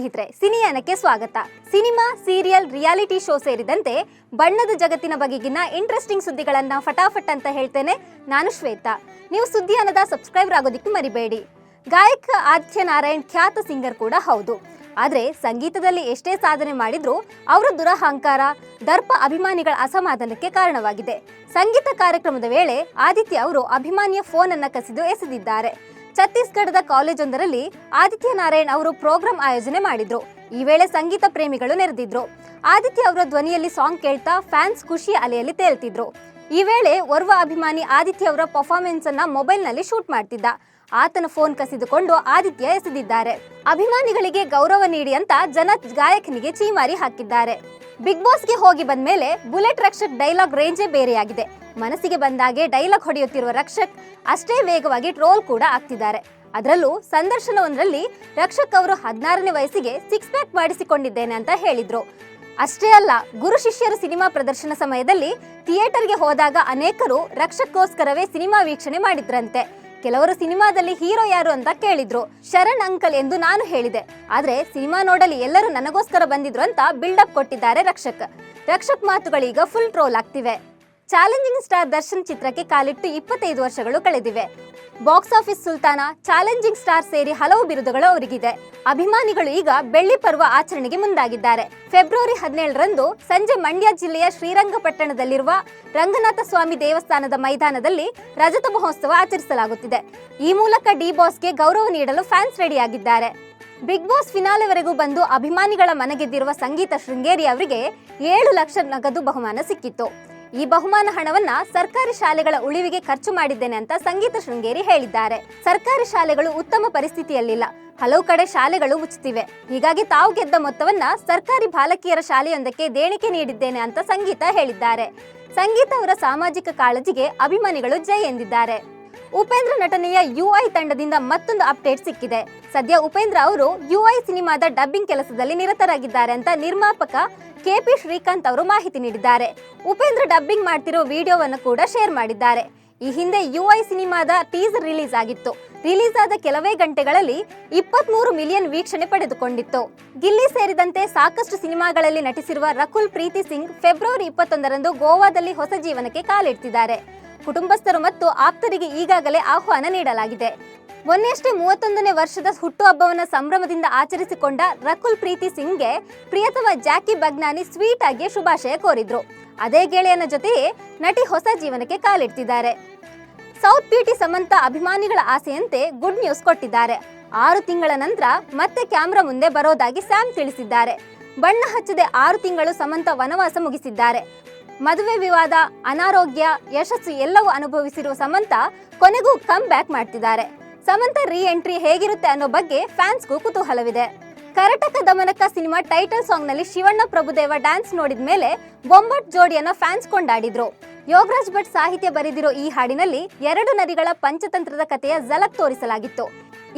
ಸ್ನೇಹಿತರೆ ಸಿನಿಯಾನಕ್ಕೆ ಸ್ವಾಗತ. Cinema, serial, reality show ಸೇರಿದಂತೆ ಬಣ್ಣದ ಜಗತ್ತಿನ ಬಗೆಗಿನ ಇಂಟ್ರೆಸ್ಟಿಂಗ್ ಸುದ್ದಿಗಳನ್ನ ಫಟಾಫಟ್ ಅಂತ ಹೇಳ್ತೇನೆ ನಾನು ಶ್ವೇತಾ. ನೀವು ಸುದ್ದಿಯಾನದ ಸಬ್ಸ್ಕ್ರೈಬರ್ ಆಗೋದಿಕ್ಕೆ ಮರಿಬೇಡಿ. ಗಾಯಕ ಆದಿತ್ಯ ನಾರಾಯಣ್ ಖ್ಯಾತ ಸಿಂಗರ್ ಕೂಡ ಹೌದು. ಆದ್ರೆ ಸಂಗೀತದಲ್ಲಿ ಎಷ್ಟೇ ಸಾಧನೆ ಮಾಡಿದ್ರೂ ಅವರ ದುರಹಂಕಾರ, ದರ್ಪ ಅಭಿಮಾನಿಗಳ ಅಸಮಾಧಾನಕ್ಕೆ ಕಾರಣವಾಗಿದೆ. ಸಂಗೀತ ಕಾರ್ಯಕ್ರಮದ ವೇಳೆ ಆದಿತ್ಯ ಅವರು ಅಭಿಮಾನಿಯ ಫೋನ್ ಅನ್ನ ಕಸಿದು ಎಸೆದಿದ್ದಾರೆ. ಛತ್ತೀಸ್ಗಢದ ಕಾಲೇಜೊಂದರಲ್ಲಿ ಆದಿತ್ಯ ನಾರಾಯಣ್ ಅವರು ಪ್ರೋಗ್ರಾಂ ಆಯೋಜನೆ ಮಾಡಿದ್ರು. ಈ ವೇಳೆ ಸಂಗೀತ ಪ್ರೇಮಿಗಳು ನೆರೆದಿದ್ರು. ಆದಿತ್ಯ ಅವರ ಧ್ವನಿಯಲ್ಲಿ ಸಾಂಗ್ ಕೇಳ್ತಾ ಫ್ಯಾನ್ಸ್ ಖುಷಿ ಅಲೆಯಲ್ಲಿ ತೇಲ್ತಿದ್ರು. ಈ ವೇಳೆ ಓರ್ವ ಅಭಿಮಾನಿ ಆದಿತ್ಯ ಅವರ ಪರ್ಫಾರ್ಮೆನ್ಸ್ ಅನ್ನ ಮೊಬೈಲ್ನಲ್ಲಿ ಶೂಟ್ ಮಾಡ್ತಿದ್ದ. ಆತನ ಫೋನ್ ಕಸಿದುಕೊಂಡು ಆದಿತ್ಯ ಎಸೆದಿದ್ದಾರೆ. ಅಭಿಮಾನಿಗಳಿಗೆ ಗೌರವ ನೀಡಿ ಅಂತ ಜನ ಗಾಯಕನಿಗೆ ಚೀಮಾರಿ ಹಾಕಿದ್ದಾರೆ. ಬಿಗ್ ಬಾಸ್ಗೆ ಹೋಗಿ ಬಂದ ಮೇಲೆ ಬುಲೆಟ್ ರಕ್ಷಕ್ ಡೈಲಾಗ್ ರೇಂಜೇ ಬೇರೆಯಾಗಿದೆ. ಮನಸ್ಸಿಗೆ ಬಂದಾಗೆ ಡೈಲಾಗ್ ಹೊಡೆಯುತ್ತಿರುವ ರಕ್ಷಕ್ ಅಷ್ಟೇ ವೇಗವಾಗಿ ಟ್ರೋಲ್ ಕೂಡ ಆಗ್ತಿದ್ದಾರೆ. ಅದರಲ್ಲೂ ಸಂದರ್ಶನವೊಂದರಲ್ಲಿ ರಕ್ಷಕ್ ಅವರು ಹದಿನಾರನೇ ವಯಸ್ಸಿಗೆ ಸಿಕ್ಸ್ ಪ್ಯಾಕ್ ಮಾಡಿಸಿಕೊಂಡಿದ್ದೇನೆ ಅಂತ ಹೇಳಿದ್ರು. ಅಷ್ಟೇ ಅಲ್ಲ, ಗುರು ಶಿಷ್ಯರು ಸಿನಿಮಾ ಪ್ರದರ್ಶನ ಸಮಯದಲ್ಲಿ ಥಿಯೇಟರ್ಗೆ ಹೋದಾಗ ಅನೇಕರು ರಕ್ಷಕ್ಕೋಸ್ಕರವೇ ಸಿನಿಮಾ ವೀಕ್ಷಣೆ ಮಾಡಿದ್ರಂತೆ. ಕೆಲವರು ಸಿನಿಮಾದಲ್ಲಿ ಹೀರೋ ಯಾರು ಅಂತ ಕೇಳಿದ್ರು. ಶರಣ್ ಅಂಕಲ್ ಎಂದು ನಾನು ಹೇಳಿದೆ. ಆದ್ರೆ ಸಿನಿಮಾ ನೋಡಲಿ ಎಲ್ಲರೂ ನನಗೋಸ್ಕರ ಬಂದಿದ್ರು ಅಂತ ಬಿಲ್ಡಪ್ ಕೊಟ್ಟಿದ್ದಾರೆ ರಕ್ಷಕ್. ರಕ್ಷಕ್ ಮಾತುಗಳೀಗ ಫುಲ್ ಟ್ರೋಲ್ ಆಗ್ತಿವೆ. ಚಾಲೆಂಜಿಂಗ್ ಸ್ಟಾರ್ ದರ್ಶನ್ ಚಿತ್ರಕ್ಕೆ ಕಾಲಿಟ್ಟು ಇಪ್ಪತ್ತೈದು ವರ್ಷಗಳು ಕಳೆದಿವೆ. ಬಾಕ್ಸ್ ಆಫೀಸ್ ಸುಲ್ತಾನ ಚಾಲೆಂಜಿಂಗ್ ಸ್ಟಾರ್ ಸೇರಿ ಹಲವು ಬಿರುದುಗಳು ಅವರಿಗಿದೆ. ಅಭಿಮಾನಿಗಳು ಈಗ ಬೆಳ್ಳಿ ಪರ್ವ ಆಚರಣೆಗೆ ಮುಂದಾಗಿದ್ದಾರೆ. ಫೆಬ್ರವರಿ ಹದಿನೇಳರಂದು ಸಂಜೆ ಮಂಡ್ಯ ಜಿಲ್ಲೆಯ ಶ್ರೀರಂಗಪಟ್ಟಣದಲ್ಲಿರುವ ರಂಗನಾಥ ಸ್ವಾಮಿ ದೇವಸ್ಥಾನದ ಮೈದಾನದಲ್ಲಿ ರಜತ ಮಹೋತ್ಸವ ಆಚರಿಸಲಾಗುತ್ತಿದೆ. ಈ ಮೂಲಕ ಡಿ ಬಾಸ್ಗೆ ಗೌರವ ನೀಡಲು ಫ್ಯಾನ್ಸ್ ರೆಡಿಯಾಗಿದ್ದಾರೆ. ಬಿಗ್ ಬಾಸ್ ಫಿನಾಲೆವರೆಗೂ ಬಂದು ಅಭಿಮಾನಿಗಳ ಮನಗೆದ್ದಿರುವ ಸಂಗೀತ ಶೃಂಗೇರಿ ಅವರಿಗೆ ಏಳು ಲಕ್ಷ ನಗದು ಬಹುಮಾನ ಸಿಕ್ಕಿತ್ತು. ಈ ಬಹುಮಾನ ಹಣವನ್ನ ಸರ್ಕಾರಿ ಶಾಲೆಗಳ ಉಳಿವಿಗೆ ಖರ್ಚು ಮಾಡಿದ್ದೇನೆ ಅಂತ ಸಂಗೀತ ಶೃಂಗೇರಿ ಹೇಳಿದ್ದಾರೆ. ಸರ್ಕಾರಿ ಶಾಲೆಗಳು ಉತ್ತಮ ಪರಿಸ್ಥಿತಿಯಲ್ಲಿಲ್ಲ. ಹಲವು ಕಡೆ ಶಾಲೆಗಳು ಮುಚ್ಚುತ್ತಿವೆ. ಹೀಗಾಗಿ ತಾವು ಗೆದ್ದ ಮೊತ್ತವನ್ನ ಸರ್ಕಾರಿ ಬಾಲಕಿಯರ ಶಾಲೆಯೊಂದಕ್ಕೆ ದೇಣಿಗೆ ನೀಡಿದ್ದೇನೆ ಅಂತ ಸಂಗೀತ ಹೇಳಿದ್ದಾರೆ. ಸಂಗೀತ ಅವರ ಸಾಮಾಜಿಕ ಕಾಳಜಿಗೆ ಅಭಿಮಾನಿಗಳು ಜೈ ಎಂದಿದ್ದಾರೆ. ಉಪೇಂದ್ರ ನಟನೆಯ ಯುಐ ತಂಡದಿಂದ ಮತ್ತೊಂದು ಅಪ್ಡೇಟ್ ಸಿಕ್ಕಿದೆ. ಸದ್ಯ ಉಪೇಂದ್ರ ಅವರು ಯುಐ ಸಿನಿಮಾದ ಡಬ್ಬಿಂಗ್ ಕೆಲಸದಲ್ಲಿ ನಿರತರಾಗಿದ್ದಾರೆ ಅಂತ ನಿರ್ಮಾಪಕ ಕೆಪಿ ಶ್ರೀಕಾಂತ್ ಅವರು ಮಾಹಿತಿ ನೀಡಿದ್ದಾರೆ. ಉಪೇಂದ್ರ ಡಬ್ಬಿಂಗ್ ಮಾಡ್ತಿರೋ ವಿಡಿಯೋವನ್ನು ಕೂಡ ಶೇರ್ ಮಾಡಿದ್ದಾರೆ. ಈ ಹಿಂದೆ ಯುಐ ಸಿನಿಮಾದ ಟೀಸರ್ ರಿಲೀಸ್ ಆಗಿತ್ತು. ರಿಲೀಸ್ ಆದ ಕೆಲವೇ ಗಂಟೆಗಳಲ್ಲಿ ಇಪ್ಪತ್ಮೂರು ಮಿಲಿಯನ್ ವೀಕ್ಷಣೆ ಪಡೆದುಕೊಂಡಿತ್ತು. ಗಿಲ್ಲಿ ಸೇರಿದಂತೆ ಸಾಕಷ್ಟು ಸಿನಿಮಾಗಳಲ್ಲಿ ನಟಿಸಿರುವ ರಕುಲ್ ಪ್ರೀತಿ ಸಿಂಗ್ ಫೆಬ್ರವರಿ ಇಪ್ಪತ್ತೊಂದರಂದು ಗೋವಾದಲ್ಲಿ ಹೊಸ ಜೀವನಕ್ಕೆ ಕಾಲಿಡ್ತಿದ್ದಾರೆ. ಕುಟುಂಬಸ್ಥರು ಮತ್ತು ಆಪ್ತರಿಗೆ ಈಗಾಗಲೇ ಆಹ್ವಾನ ನೀಡಲಾಗಿದೆ. ಮೊನ್ನೆಯಷ್ಟೇ ಮೂವತ್ತೊಂದನೇ ವರ್ಷದ ಹುಟ್ಟುಹಬ್ಬವನ್ನ ಸಂಭ್ರಮದಿಂದ ಆಚರಿಸಿಕೊಂಡ ರಕುಲ್ ಪ್ರೀತಿ ಸಿಂಗ್ಗೆ ಪ್ರಿಯತಮ ಜಾಕಿ ಬಗ್ನಾನಿ ಸ್ವೀಟ್ ಆಗಿ ಶುಭಾಶಯ ಕೋರಿದ್ರು. ಅದೇ ಗೆಳೆಯನ ಜೊತೆಯೇ ನಟಿ ಹೊಸ ಜೀವನಕ್ಕೆ ಕಾಲಿಡ್ತಿದ್ದಾರೆ. ಸೌತ್ ಬ್ಯೂಟಿ ಸಮಂತ ಅಭಿಮಾನಿಗಳ ಆಸೆಯಂತೆ ಗುಡ್ ನ್ಯೂಸ್ ಕೊಟ್ಟಿದ್ದಾರೆ. ಆರು ತಿಂಗಳ ನಂತರ ಮತ್ತೆ ಕ್ಯಾಮ್ರಾ ಮುಂದೆ ಬರೋದಾಗಿ ಸ್ಯಾಮ್ ತಿಳಿಸಿದ್ದಾರೆ. ಬಣ್ಣ ಹಚ್ಚದೆ ಆರು ತಿಂಗಳು ಸಮಂತ ವನವಾಸ ಮುಗಿಸಿದ್ದಾರೆ. ಮದುವೆ ವಿವಾದ, ಅನಾರೋಗ್ಯ, ಯಶಸ್ಸು ಎಲ್ಲವೂ ಅನುಭವಿಸಿರುವ ಸಮಂತ ಕೊನೆಗೂ ಕಮ್ ಬ್ಯಾಕ್ ಮಾಡ್ತಿದ್ದಾರೆ. ಸಮಂತ ರೀ ಎಂಟ್ರಿ ಹೇಗಿರುತ್ತೆ ಅನ್ನೋ ಬಗ್ಗೆ ಫ್ಯಾನ್ಸ್ಗೂ ಕುತೂಹಲವಿದೆ. ಕರಟಕ ದಮನಕ ಸಿನಿಮಾ ಟೈಟಲ್ ಸಾಂಗ್ನಲ್ಲಿ ಶಿವಣ್ಣ ಪ್ರಭುದೇವ ಡ್ಯಾನ್ಸ್ ನೋಡಿದ ಮೇಲೆ ಬೊಂಬಟ್ ಜೋಡಿಯನ್ನ ಫ್ಯಾನ್ಸ್ ಕೊಂಡಾಡಿದ್ರು. ಯೋಗರಾಜ್ ಭಟ್ ಸಾಹಿತ್ಯ ಬರೆದಿರೋ ಈ ಹಾಡಿನಲ್ಲಿ ಎರಡು ನದಿಗಳ ಪಂಚತಂತ್ರದ ಕಥೆಯ ಝಲಕ್ ತೋರಿಸಲಾಗಿತ್ತು.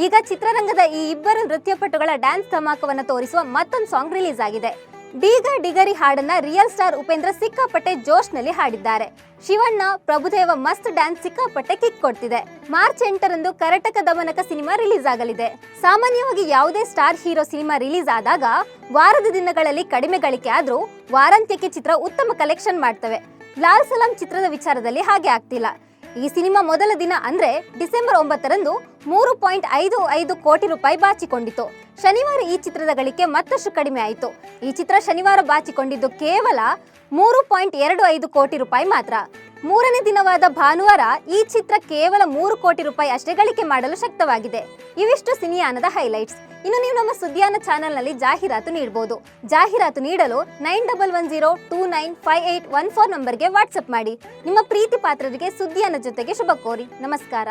ಈಗ ಚಿತ್ರರಂಗದ ಈ ಇಬ್ಬರು ನೃತ್ಯಪಟುಗಳ ಡ್ಯಾನ್ಸ್ ಧಮಾಕವನ್ನು ತೋರಿಸುವ ಮತ್ತೊಂದು ಸಾಂಗ್ ರಿಲೀಸ್ ಆಗಿದೆ. ಡೀಗ ಡಿಗರಿ ಹಾಡನ್ನ ರಿಯಲ್ ಸ್ಟಾರ್ ಉಪೇಂದ್ರ ಸಿಕ್ಕಾಪಟ್ಟೆ ಜೋಶ್ನಲ್ಲಿ ಹಾಡಿದ್ದಾರೆ. ಶಿವಣ್ಣ, ಪ್ರಭುದೇವ ಮಸ್ತ್ ಡ್ಯಾನ್ಸ್ ಸಿಕ್ಕಾಪಟ್ಟೆ ಕಿಕ್ ಕೊಡ್ತಿದೆ. ಮಾರ್ಚ್ ಎಂಟರಂದು ಕರಟಕ ದಮನಕ ಸಿನಿಮಾ ರಿಲೀಸ್ ಆಗಲಿದೆ. ಸಾಮಾನ್ಯವಾಗಿ ಯಾವುದೇ ಸ್ಟಾರ್ ಹೀರೋ ಸಿನಿಮಾ ರಿಲೀಸ್ ಆದಾಗ ವಾರದ ದಿನಗಳಲ್ಲಿ ಕಡಿಮೆ ಗಳಿಕೆ ಆದ್ರೂ ವಾರಾಂತ್ಯಕ್ಕೆ ಚಿತ್ರ ಉತ್ತಮ ಕಲೆಕ್ಷನ್ ಮಾಡ್ತವೆ. ಲಾಲ್ ಸಲಾಂ ಚಿತ್ರದ ವಿಚಾರದಲ್ಲಿ ಹಾಗೆ ಆಗ್ತಿಲ್ಲ. ಈ ಸಿನಿಮಾ ಮೊದಲ ದಿನ ಅಂದ್ರೆ ಡಿಸೆಂಬರ್ ಒಂಬತ್ತರಂದು ಮೂರು ಪಾಯಿಂಟ್ ಐದು ಐದು ಕೋಟಿ ರೂಪಾಯಿ ಬಾಚಿಕೊಂಡಿತು ಶನಿವಾರ ಈ ಚಿತ್ರದ ಗಳಿಕೆ ಮತ್ತಷ್ಟು ಕಡಿಮೆ ಆಯಿತು. ಈ ಚಿತ್ರ ಶನಿವಾರ ಬಾಚಿಕೊಂಡಿದ್ದು ಕೇವಲ ಮೂರು ಪಾಯಿಂಟ್ ಎರಡು ಐದು ಕೋಟಿ ರೂಪಾಯಿ ಮಾತ್ರ. ಮೂರನೇ ದಿನವಾದ ಭಾನುವಾರ ಈ ಚಿತ್ರ ಕೇವಲ ಮೂರು ಕೋಟಿ ರೂಪಾಯಿ ಅಷ್ಟೇ ಗಳಿಕೆ ಮಾಡಲು ಶಕ್ತವಾಗಿದೆ. ಇವಿಷ್ಟು ಸಿನಿಯಾನದ ಹೈಲೈಟ್ಸ್. ಇನ್ನು ನೀವು ನಮ್ಮ ಸುದ್ದಿಯಾನ ಚಾನೆಲ್ನಲ್ಲಿ ಜಾಹೀರಾತು ನೀಡಬಹುದು ಜಾಹೀರಾತು ನೀಡಲು nine double one zero two nine five eight one four ನಂಬರ್ಗೆ ವಾಟ್ಸಪ್ ಮಾಡಿ. ನಿಮ್ಮ ಪ್ರೀತಿ ಪಾತ್ರರಿಗೆ ಸುದ್ದಿಯಾನ ಜೊತೆಗೆ ಶುಭ ಕೋರಿ. ನಮಸ್ಕಾರ.